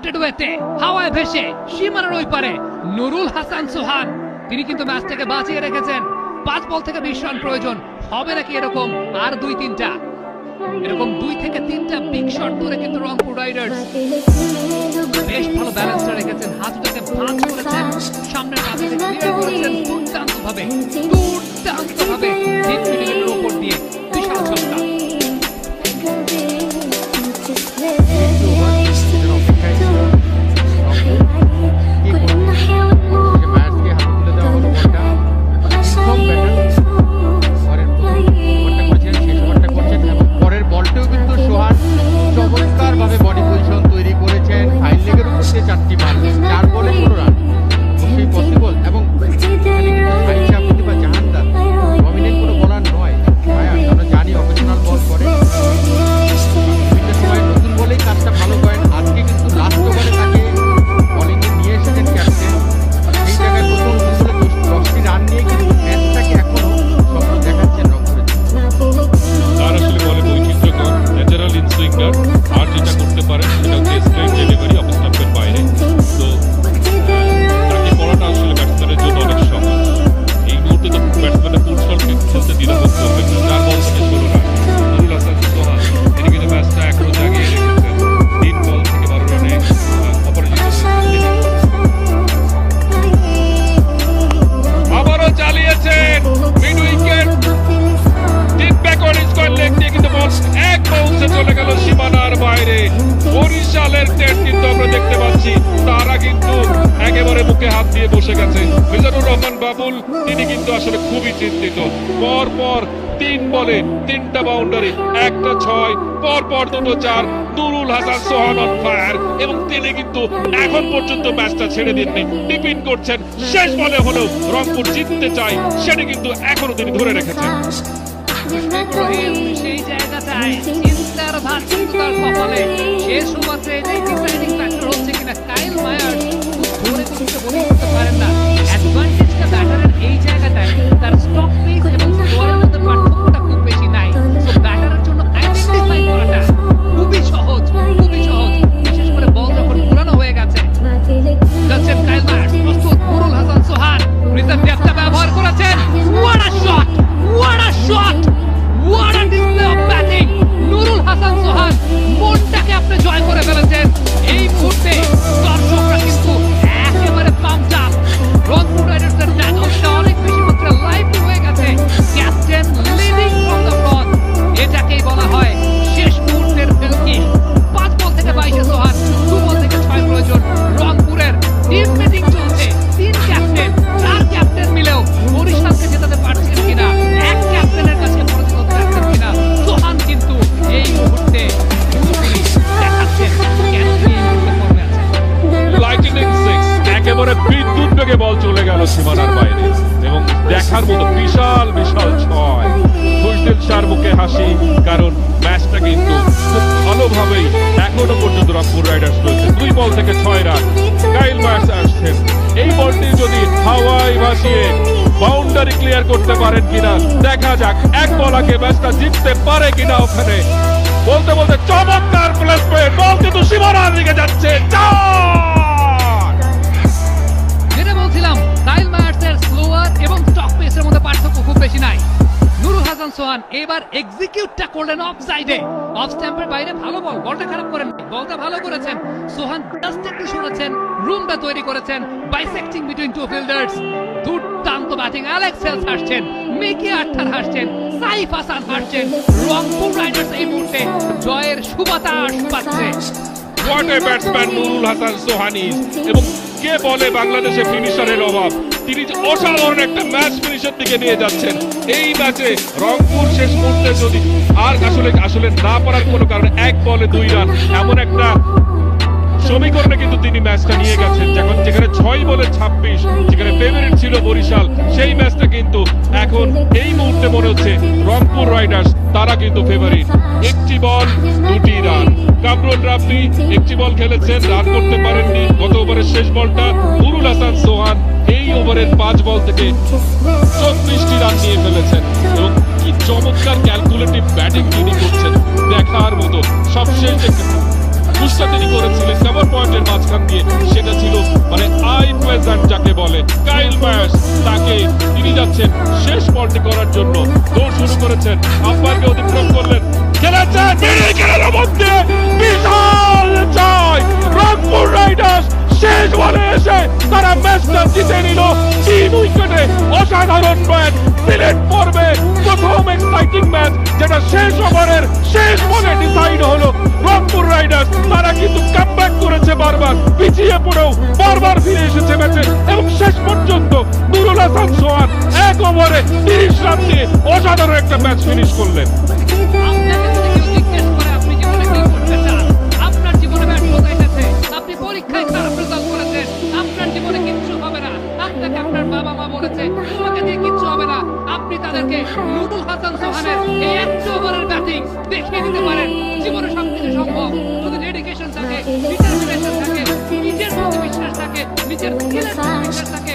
Lifted ওয়েতে হাওয়ায় ভেসে, সীমানার ওই পারে। নুরুল হাসান সোহান, তিনি কিন্তু ম্যাচ থেকে বাঁচিয়ে রেখেছেন। পাঁচ বল থেকে বিশ রান প্রয়োজন, হবে নাকি এরকম আর দুই তিনটা? এরকম দুই থেকে তিনটা বিগ শট ধরে কিন্তু রংপুর রাইডার্স বেশ ভালো ব্যালেন্সটা রেখেছেন। হাতুটাকে ভাঁজ করেছেন। সামনের মাথাকে ক্লিয়ার করেছেন দুর্দান্ত ভাবে দুর্দান্ত ভাবে দিয়ে দেখতে পাচ্ছি তারা কিন্তু একেবারে মুখে হাত দিয়ে বসে গেছে। মিজানুর রহমান বাবুল, তিনি কিন্তু আসলে খুবই চিন্তিত। পর পর তিন বলে, তিনটা বাউন্ডারি একটা ছয়, পর পর দুটো চার, নুরুল হাসান সোহান অন ফায়ার এবং তিনি কিন্তু এখন পর্যন্ত ম্যাচটা ছেড়ে দিননি। টিপিন করছেন, শেষ বলে হলেও রংপুর জিততে চাই সেটা কিন্তু এখনও তিনি ধরে রেখেছেন। সেই জায়গাটায় চিন্তার ভাত কিন্তু তার কপালে। শেষ ওভারে যে ডিসাইডিং ফ্যাক্টর কিনা কাইল মায়ার খুব ধরে করতে বলে করতে পারেন না সীমানার বাইরে। এবং দেখার মতো বিশাল বিশাল ছয়। খুশদিল শাহর মুখে হাসি, কারণ ম্যাচটা কিন্তু খুব ভালোভাবেই এখনও পর্যন্ত রংপুর রাইডার্স রয়েছে। দুই বল থেকে ছয় রান। কাইল মায়ার্স আসছেন। এই বলটি যদি হাওয়ায় ভাসিয়ে বাউন্ডারি ক্লিয়ার করতে পারেন কিনা, দেখা যাক। এক বল আগে ম্যাচটা জিততে পারে কিনা ওখানে। বলতে বলতে চমৎকার প্লেসমেন্ট বল কিন্তু সীমানার দিকে যাচ্ছে। চার! এবং স্টক পেসের মধ্যে পার্থক্য খুব বেশি নাই। নুরুল হাসান সোহান এবার এক্সিকিউটটা করলেন অফ সাইডে অফ স্ট্যাম্পের বাইরে ভালো বল বলটা খারাপ করেন বলটা ভালো করেছেন। সোহান জাস্ট একটু রুমটা তৈরি করেছেন বাইসেক্টিং বিটুইন টু ফিল্ডার্স দুর্দান্ত ব্যাটিং অ্যালেক্স হেলস হাসছেন মিকি আটঠার হাসছেন সাইফ হাসান হাসছেন, রংপুর রাইডার্স এই মুহূর্তে জয়ের সুবাতাস পাচ্ছে। What a batsman Nurul Hasan Sohani এবং কে বলে বাংলাদেশে ফিনিশারের অভাব, তিনি অসাধারণ একটা ম্যাচ ফিনিশের দিকে নিয়ে যাচ্ছেন। এই ম্যাচে রংপুর শেষ মুহূর্তে যদি আর আসলে আসলে না পারার কোনো কারণে এক বলে দুই রান, এমন একটা সমীকরণে কিন্তু তিনি ম্যাচটা নিয়ে গেছেন। যখন যেখানে ছয় বলে ছাব্বিশ, যেখানে ফেভারিট ছিল বরিশাল, সেই ম্যাচটা কিন্তু এখন এই মুহূর্তে মনে হচ্ছে রংপুর রাইডার্স তারা কিন্তু ফেভারিট একটি বল, দুটি রান কামরুল রাফি একটি বল খেলেছেন রান করতে পারেননি। গত ওভারের শেষ বলটা নুরুল হাসান সোহান এই ওভারের পাঁচ বল থেকে চব্বিশটি রান নিয়ে ফেলেছেন। এবং কি চমৎকার ক্যালকুলেটিভ ব্যাটিং তিনি করছেন। দেখার মতো সবশেষ যে পুষ্টা তিনি করেছিলেন। সেভেন পয়েন্টের মাঝখান দিয়ে সেটা ছিল মানে আই প্রেজেন্ট যাকে বলে। কাইল ম্যাশ তাকে তিনি যাচ্ছেন শেষ বলটি করার জন্য। মাধ্যমে করেছেন। আম্পায়ারকে অতিক্রম করলেন। মিডিল খেলার মধ্যে। বিশাল জয়। রংপুর রাইডার্স শেষ বলে এসে তারা ম্যাচটা জিতে নিল। তিন উইকেটে অসাধারণ ম্যাচ সিলেট পর্বে প্রথম এক্সাইটিং ম্যাচ, যেটা শেষ ওভারের শেষ বলে ডিসাইড হলো। রংপুর রাইডার্স তারা কিন্তু কামব্যাক করেছে বারবার। পিছিয়ে পড়েও বারবার ফিরে এসেছে ম্যাচে। এবং শেষ পর্যন্ত নুরুল হাসান সোহান ওভারে তিরিশ রান অসাধারণ একটা ম্যাচ ফিনিশ করলেন। তাদেরকে থাকে, নিজের প্রতি বিশ্বাস থাকে, নিজের বিশ্বাস থাকে